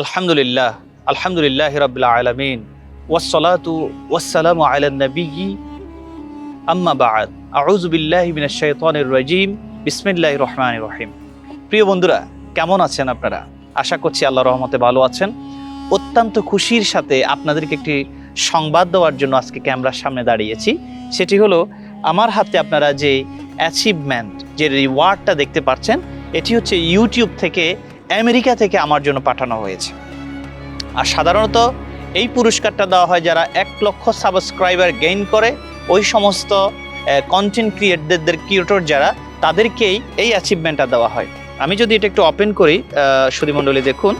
আলহামদুলিল্লাহ আলহামদুলিল্লাহ রবিল্লা আলমিন ওয়াসলাতু ওয়াসালাম আলান নবী। আম্মা বাদ, আউযু বিল্লাহি মিনাশ শাইতানির রাজিম, বিসমিল্লাহির রহমানির রহিম। প্রিয় বন্ধুরা, কেমন আছেন আপনারা? আশা করছি আল্লাহ রহমতে ভালো আছেন। অত্যন্ত খুশির সাথে আপনাদেরকে একটি সংবাদ দেওয়ার জন্য আজকে ক্যামেরার সামনে দাঁড়িয়েছি। সেটি হলো, আমার হাতে আপনারা যে অ্যাচিভমেন্ট যে রিওয়ার্ডটা দেখতে পাচ্ছেন, এটি হচ্ছে ইউটিউব থেকে আমেরিকা থেকে আমার জন্য পাঠানো হয়েছে। আর সাধারণত এই পুরস্কারটা দেওয়া হয় যারা এক লক্ষ সাবস্ক্রাইবার গেইন করে, ওই সমস্ত কন্টেন্ট ক্রিয়েটরদের ক্রিয়েটর যারা, তাদেরকেই এই অ্যাচিভমেন্টটা দেওয়া হয়। আমি যদি এটা একটু ওপেন করি সুদীমণ্ডলী দেখুন।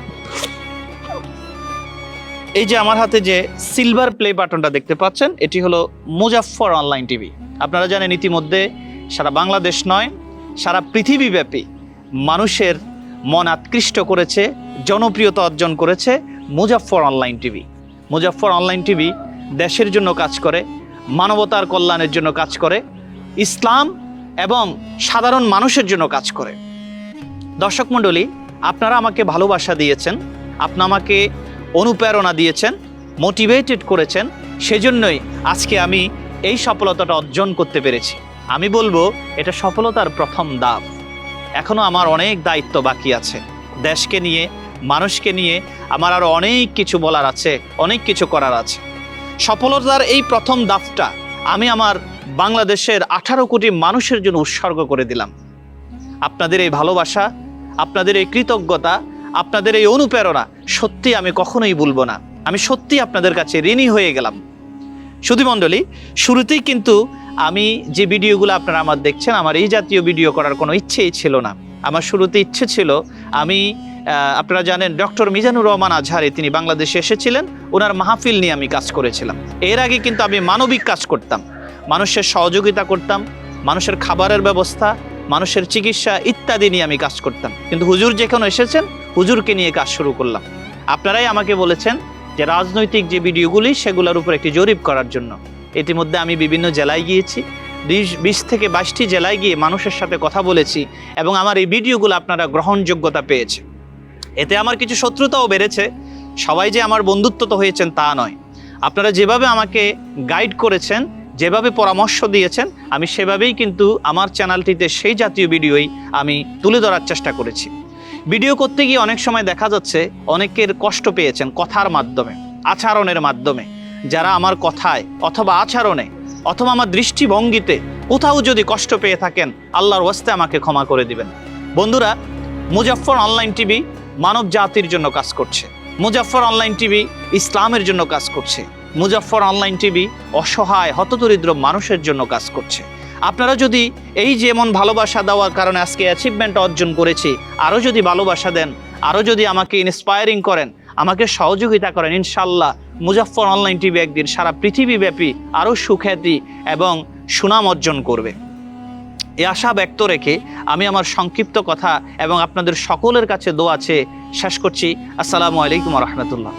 এই যে আমার হাতে যে সিলভার প্লে বাটনটা দেখতে পাচ্ছেন, এটি হলো মুজাফফর অনলাইন টিভি আপনারা জানেন ইতিমধ্যে সারা বাংলাদেশ নয়, সারা পৃথিবীব্যাপী মানুষের মন আকৃষ্ট করেছে, জনপ্রিয়তা অর্জন করেছে Muzaffar online TV. Muzaffar online TV দেশের জন্য কাজ করে, মানবতার কল্যাণের জন্য কাজ করে, ইসলাম এবং সাধারণ মানুষের জন্য কাজ করে। দর্শক মণ্ডলী, আপনারা আমাকে ভালোবাসা দিয়েছেন, আপনি আমাকে অনুপ্রেরণা দিয়েছেন, মোটিভেটেড করেছেন, সেজন্যই আজকে আমি এই সফলতাটা অর্জন করতে পেরেছি। আমি বলব, এটা সফলতার প্রথম ধাপ। এখনও আমার অনেক দায়িত্ব বাকি আছে। দেশকে নিয়ে, মানুষকে নিয়ে আমার আরও অনেক কিছু বলার আছে, অনেক কিছু করার আছে। সফলতার এই প্রথম দাফটা আমি আমার বাংলাদেশের আঠারো কোটি মানুষের জন্য উৎসর্গ করে দিলাম। আপনাদের এই ভালোবাসা, আপনাদের এই কৃতজ্ঞতা, আপনাদের এই অনুপ্রেরণা সত্যি আমি কখনোই ভুলবো না। আমি সত্যি আপনাদের কাছে ঋণী হয়ে গেলাম। সুধী মণ্ডলী, শুরুতেই কিন্তু আমি যে ভিডিওগুলো আপনারা আমার দেখছেন, আমার এই জাতীয় ভিডিও করার কোনো ইচ্ছেই ছিল না। আমার শুরুতে ইচ্ছে ছিল, আমি আপনারা জানেন, ডক্টর মিজানুর রহমান আজহারে তিনি বাংলাদেশে এসেছিলেন, ওনার মাহফিল নিয়ে আমি কাজ করেছিলাম। এর আগে কিন্তু আমি মানবিক কাজ করতাম। মানুষের সহযোগিতা করতাম, মানুষের খাবারের ব্যবস্থা, মানুষের চিকিৎসা ইত্যাদি নিয়ে আমি কাজ করতাম। কিন্তু হুজুর যেখানে এসেছেন, হুজুরকে নিয়ে কাজ শুরু করলাম। আপনারাই আমাকে বলেছেন যে রাজনৈতিক যে ভিডিওগুলি সেগুলোর উপর একটি জরিপ করার জন্য। ইতিমধ্যে আমি বিভিন্ন জেলায় গিয়েছি, বিশ থেকে বাইশটি জেলায় গিয়ে মানুষের সাথে কথা বলেছি এবং আমার এই ভিডিওগুলো আপনারা গ্রহণযোগ্যতা পেয়েছে। এতে আমার কিছু শত্রুতাও বেড়েছে, সবাই যে আমার বন্ধুত্ব তো হয়েছেন তা নয়। আপনারা যেভাবে আমাকে গাইড করেছেন, যেভাবে পরামর্শ দিয়েছেন, আমি সেভাবেই কিন্তু আমার চ্যানেলটিতে সেই জাতীয় ভিডিওই আমি তুলে ধরার চেষ্টা করেছি। ভিডিও করতে গিয়ে অনেক সময় দেখা যাচ্ছে অনেকের কষ্ট পেয়েছেন কথার মাধ্যমে, আচরণের মাধ্যমে। যারা আমার কথায় অথবা আচরণে অথবা আমার দৃষ্টিভঙ্গিতে কোথাও যদি কষ্ট পেয়ে থাকেন, আল্লাহর ওয়াস্তে আমাকে ক্ষমা করে দিবেন। বন্ধুরা, মুজাফফর অনলাইন টিভি মানব জাতির জন্য কাজ করছে। মুজাফফর অনলাইন টিভি ইসলামের জন্য কাজ করছে। মুজাফফর অনলাইন টিভি অসহায়, হতদরিদ্র মানুষের জন্য কাজ করছে। আপনারা যদি এই যেমন ভালোবাসা দেওয়ার কারণে আজকে অ্যাচিভমেন্ট অর্জন করেছি, আরও যদি ভালোবাসা দেন, আরও যদি আমাকে ইন্সপায়ারিং করেন, আমাকে সহযোগিতা করেন, ইনশাল্লাহ মুজাফফর অনলাইন টিভি একদিন সারা পৃথিবীব্যাপী আরও সুখ্যাতি এবং সুনাম অর্জন করবে। এ আশা ব্যক্ত রেখে আমি আমার সংক্ষিপ্ত কথা এবং আপনাদের সকলের কাছে দোয়া আছে শেষ করছি। আসসালামু আলাইকুম রহমতুল্লাহ।